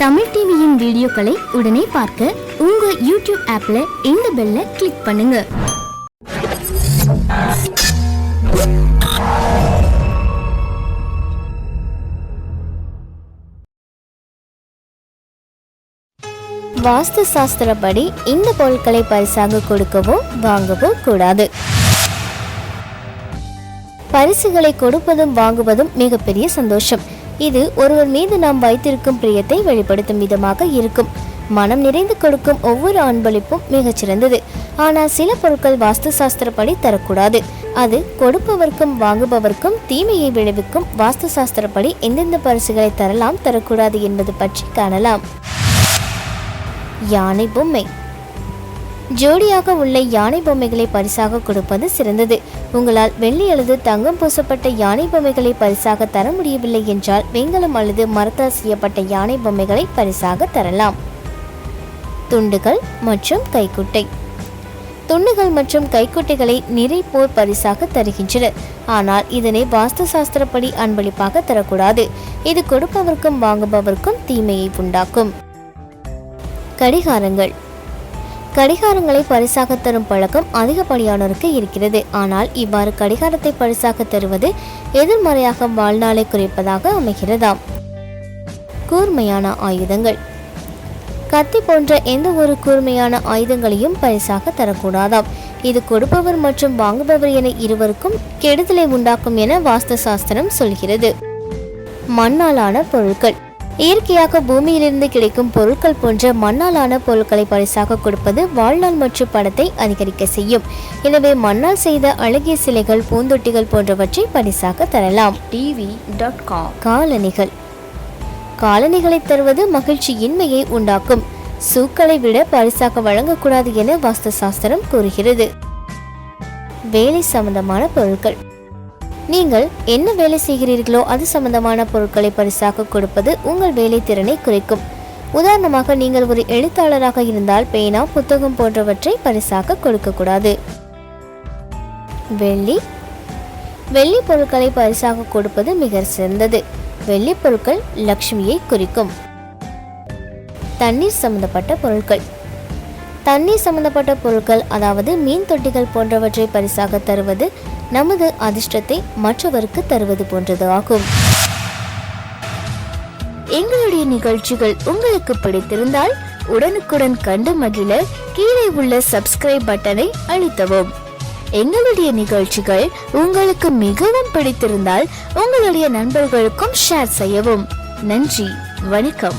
தமிழ் டிவியின் வீடியோக்களை உடனே பார்க்க உங்க யூடியூப் ஆப்ல இந்த பெல்ல கிளிக் பண்ணுங்க. வாஸ்து சாஸ்திரப்படி இந்த பொருட்களை பரிசாக கொடுக்கவோ வாங்கவோ கூடாது. பரிசுகளை கொடுப்பதும் வாங்குவதும் மிகப்பெரிய சந்தோஷம். இது ஒருவர் மீது நாம் வைத்திருக்கும் பிரியத்தை வெளிப்படுத்தும் விதமாக இருக்கும். மனம் நிறைந்து கொடுக்கும் ஒவ்வொரு அன்பளிப்பும் மிகச்சிறந்தது. ஆனால் சில பொருட்கள் வாஸ்து சாஸ்திரப்படி தரக்கூடாது. அது கொடுப்பவர்க்கும் வாங்குபவர்க்கும் தீமையை விளைவிக்கும் வாஸ்து சாஸ்திரப்படி எந்தெந்த பரிசுகளை தரலாம் தரக்கூடாது என்பது பற்றி காணலாம். யானை பொம்மை. ஜோடியாக உள்ள யானை பொம்மைகளை பரிசாக கொடுப்பது சிறந்தது. உங்களால் வெள்ளி அல்லது தங்கம் பூசப்பட்ட யானை பொம்மைகளை பரிசாக தர முடியவில்லை என்றால் வெண்கலம் அல்லது மரத்தால் செய்யப்பட்ட யானை பொம்மைகளை பரிசாக தரலாம். துண்டுகள் மற்றும் கைக்குட்டை. துண்டுகள் மற்றும் கைக்குட்டைகளை நிறை போர் பரிசாக தருகின்றனர். ஆனால் இதனை வாஸ்து சாஸ்திரப்படி அன்பளிப்பாக தரக்கூடாது. இது கொடுப்பவருக்கும் வாங்குபவருக்கும் தீமையை உண்டாக்கும். கடிகாரங்கள். கடிகாரங்களை பரிசாக தரும் பழக்கம் அதிகப்படியானோருக்கு இருக்கிறது. ஆனால் இவ்வாறு கடிகாரத்தை பரிசாக தருவது எதிர்மறையாக வாழ்நாளை குறைப்பதாக அமைகிறதாம் கூர்மையான ஆயுதங்கள். கத்தி போன்ற எந்த ஒரு கூர்மையான ஆயுதங்களையும் பரிசாக தரக்கூடாதாம். இது கொடுப்பவர் மற்றும் வாங்குபவர் என இருவருக்கும் கெடுதலை உண்டாக்கும் என வாஸ்து சாஸ்திரம் சொல்கிறது. மண்ணாலான பொருட்கள். இயற்கையாக பூமியிலிருந்து கிடைக்கும் பொருட்கள் போன்ற மண்ணாலான பொருட்களை பரிசாக கொடுப்பது வாழ்நாள் மற்றும் பணத்தை அதிகரிக்க செய்யும். எனவே மண்ணால் செய்த அழகிய சிலைகள் பூந்தொட்டிகள் போன்றவற்றை பரிசாக தரலாம். டிவி டாட் காம் காலணிகள். காலணிகளை தருவது மகிழ்ச்சியின்மையை உண்டாக்கும். சூக்களை விட பரிசாக வழங்கக்கூடாது என வாஸ்து சாஸ்திரம் கூறுகிறது. வேலை சம்பந்தமான பொருட்கள். நீங்கள் என்ன வேலை செய்கிறீர்களோ அது சம்பந்தமான பொருட்களை பரிசாக கொடுப்பது உங்கள் வேலை திறனை குறைக்கும். உதாரணமாக நீங்கள் ஒரு எழுத்தாளராக இருந்தால் பேனா புத்தகம் போன்றவற்றை பரிசாக கொடுக்கக்கூடாது. வெள்ளி. வெள்ளி பொருட்களை பரிசாக கொடுப்பது மிக சிறந்தது. வெள்ளி பொருட்கள் லக்ஷ்மியை குறிக்கும். தண்ணீர் சம்பந்தப்பட்ட பொருட்கள். தண்ணீர் சம்பந்தப்பட்ட பொருட்கள் அதாவது மீன் தொட்டிகள் போன்றவற்றை பரிசாக தருவது நமது அதிர்ஷ்டத்தை மற்றவருக்கு தருவது போன்றது ஆகும் எங்களுடைய நிகழ்ச்சிகள் உங்களுக்கு பிடித்திருந்தால் உடனுக்குடன் கண்டு மகிழ கீழே உள்ள சப்ஸ்கிரைப் பட்டனை அழுத்தவும். எங்களுடைய நிகழ்ச்சிகள் உங்களுக்கு மிகவும் பிடித்திருந்தால் உங்களுடைய நண்பர்களுக்கும் ஷேர் செய்யவும். நன்றி வணக்கம்.